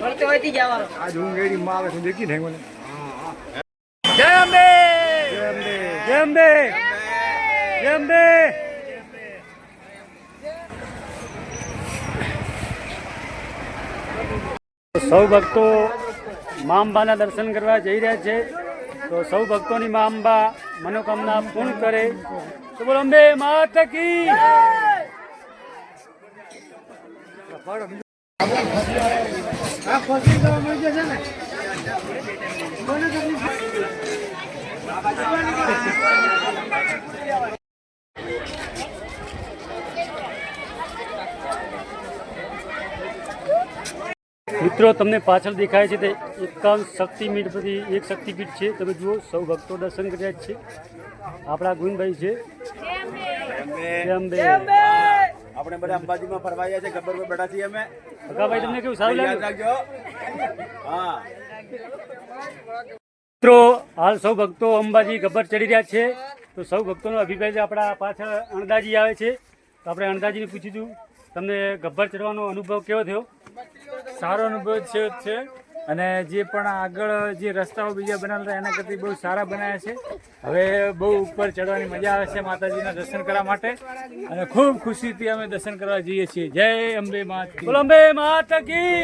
વળતે હોયથી જવાનો આજ ઊંઘમાં આવે છે દેખી ને મને જય અંબે! જય અંબે. જય અંબે! સૌ ભક્તો મા અંબાના દર્શન કરવા જઈ રહ્યા છે. તો સૌ ભક્તોની મા અંબા મનોકામના પૂર્ણ કરે. તો બોલો અંબે માત કી મિત્રો તમને પાછળ દેખાય છે તે એકાવન શક્તિપીઠ પછી એક શક્તિપીઠ છે. તમે જુઓ સૌ ભક્તો દર્શન કર્યા જ છે. આપણા ગુણભાઈ છે. આપણે બધા અંબાજીમાં ફરવા આવ્યા છે ગબ્બર પર બેઠા છીએ અમે. ભગાભાઈ તમને કેવું સારું યાદ લાગ્યું? રાખજો. હા. મિત્રો હાલ સૌ ભક્તો અંબાજી ગબ્બર ચડી રહ્યા છે. તો સૌ ભક્તોનો અભિપ્રાય છે આપણા પાછળ અણદાજી આવે છે. તો આપણે અણદાજીને પૂછીશું તમને ગબ્બર ચડવાનો અનુભવ કેવો થયો? સારો અનુભવ છે જ છે. અને જે પણ આગળ જે રસ્તાઓ બીજા બનાવતા એના કરતાં બહુ સારા બનાવ્યા છે. હવે બહુ ઉપર ચડવાની મજા આવે છે માતાજીના દર્શન કરવા માટે. અને ખૂબ ખુશીથી અમે દર્શન કરવા જઈએ છીએ. જય અંબે માત. બોલો અંબે માત કી.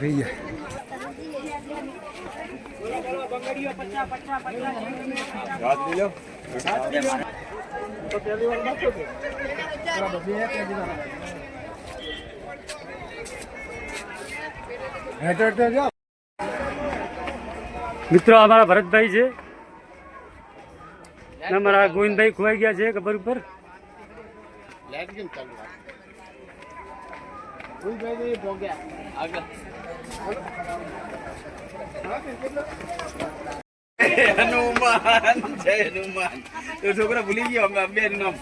થઈ ગયા. મિત્રો અમારા ભરતભાઈ છે. અમારા ગોવિંદભાઈ ખોવાઈ ગયા છે ખબર ઉપર. હનુમાન જય હનુમાન તો છોકરા ભૂલી ગયો અમે બે નામ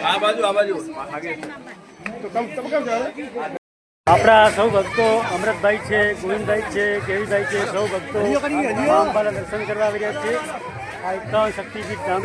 આ બાજુ આ બાજુ. આગે આપણા સૌ ભક્તો અમૃતભાઈ છે ગોવિંદભાઈ છે કેવીભાઈ છે સૌ ભક્તો અંબાના દર્શન કરવા આવી રહ્યા છે. આ એકાવન શક્તિપીઠ ધામ